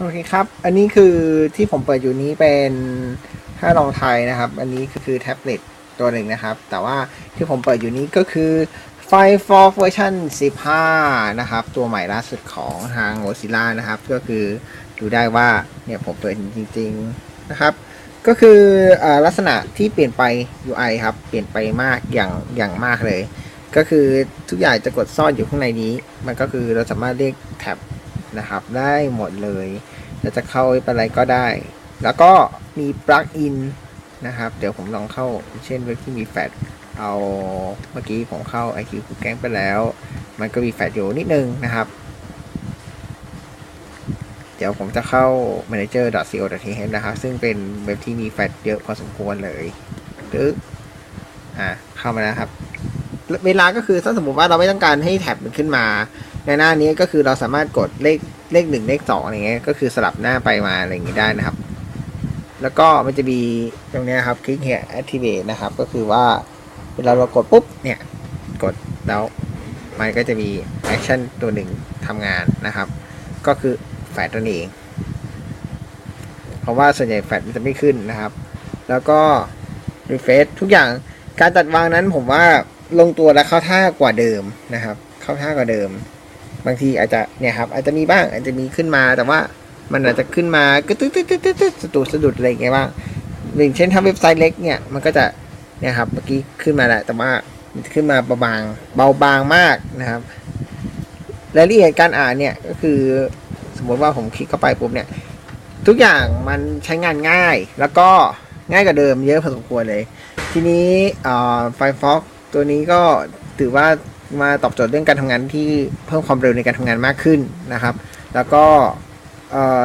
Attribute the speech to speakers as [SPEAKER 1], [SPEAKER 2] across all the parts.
[SPEAKER 1] โอเคครับ อันนี้คือที่ผมเปิดอยู่นี้เป็นถ้าลองไทยนะครับ อันนี้ก็คือแท็บเล็ตตัวหนึ่งนะครับ แต่ว่าที่ผมเปิดอยู่นี้ก็คือ Firefox เวอร์ชัน15 นะครับ ตัวใหม่ล่าสุดของทาง Mozilla นะครับ ก็คือดูได้ว่าเนี่ยผมเปิดจริง ๆ นะครับ ก็คืออลักษณะที่เปลี่ยนไป UI ครับ เปลี่ยนไปมากอย่างอย่างมากเลย ก็คือทุกอย่างจะกดซ่อนอยู่ข้างในนี้ มันก็คือเราสามารถเรียกแท็บ นะครับ ได้หมดเลยเราจะเข้าไปอะไรก็ได้ แล้วก็มีปลั๊กอินนะครับ เดี๋ยวผมลองเข้า เช่นเว็บที่มีแฟลชเอาเมื่อกี้ผมเข้า IQ คูแกงไปแล้ว มันก็มีแฟลชอยู่นิดนึงนะครับ เดี๋ยวผมจะเข้า manager.co.th นะครับ ซึ่งเป็นเว็บที่มีแฟลชเยอะพอสมควรเลยตึ๊กอ่าเข้ามาแล้วครับ เวลาก็คือถ้าสมมติว่าเราไม่ต้องการให้แท็บมันขึ้นมา ในหน้านี้ก็คือเราสามารถกดเลขเลขหนึ่งเลขสองอะไรเงี้ยก็คือสลับหน้าไปมาอะไรอย่างงี้ได้นะครับ แล้วก็มันจะมีตรงนี้ครับคลิก here activate นะครับ ก็คือว่าเวลาเรากดปุ๊บเนี่ยกดแล้วมันก็จะมีแอคชั่นตัวหนึ่งทำงานนะครับ ก็คือแฟลชตัวเองเพราะว่าส่วนใหญ่แฟลชมันจะไม่ขึ้นนะครับ แล้วก็ refresh ทุกอย่างการจัดวางนั้นผมว่า ลงตัวและเข้าท่ากว่าเดิมนะครับ เข้าท่ากว่าเดิม บางทีอาจจะเนี่ยครับ อาจจะมีบ้าง อาจจะมีขึ้นมาแต่ว่ามันอาจจะขึ้นมากระตึ๊ดตึ๊ดตึ๊ดตึ๊ดตึ๊ดสะดุดสะดุดอะไรอย่างเงี้ยบ้างอย่างเช่นถ้าเว็บไซต์เล็กเนี่ยมันก็จะเนี่ยครับเมื่อกี้ขึ้นมาแหละแต่ว่ามันขึ้นมาเบาบางเบาบางมากนะครับรายละเอียดการอ่านเนี่ยก็คือสมมติว่าผมคลิกเข้าไปปุ๊บเนี่ยทุกอย่างมันใช้งานง่ายแล้วก็ง่ายกว่าเดิมเยอะพอสมควรเลย ทีนี้ไฟฟ็อก ตัวนี้ก็ถือว่ามาตอบโจทย์เรื่องการทำงานที่เพิ่มความเร็วในการทำงานมากขึ้นนะครับ แล้วก็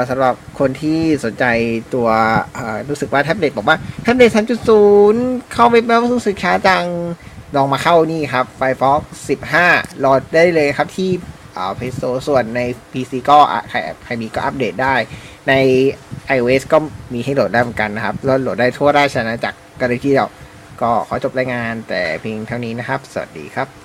[SPEAKER 1] สำหรับคนที่สนใจตัวรู้สึกว่าแท็บเล็ตบอกว่าแท็บเล็ต 3.0 เข้าเว็บแล้วรู้สึกช้าจังลองมาเข้านี่ครับ Firefox 15 โหลดได้เลยครับที่อ่า Play Store ส่วนใน PC ก็ใครใครมีก็อัปเดตได้ ใน iOS ก็มีให้โหลดได้เหมือนกันนะครับโหลดได้ทั่วราชอาณาจักรกันเลยที่เดียว ก็ขอจบรายงานแต่เพียงเท่านี้นะครับ สวัสดีครับ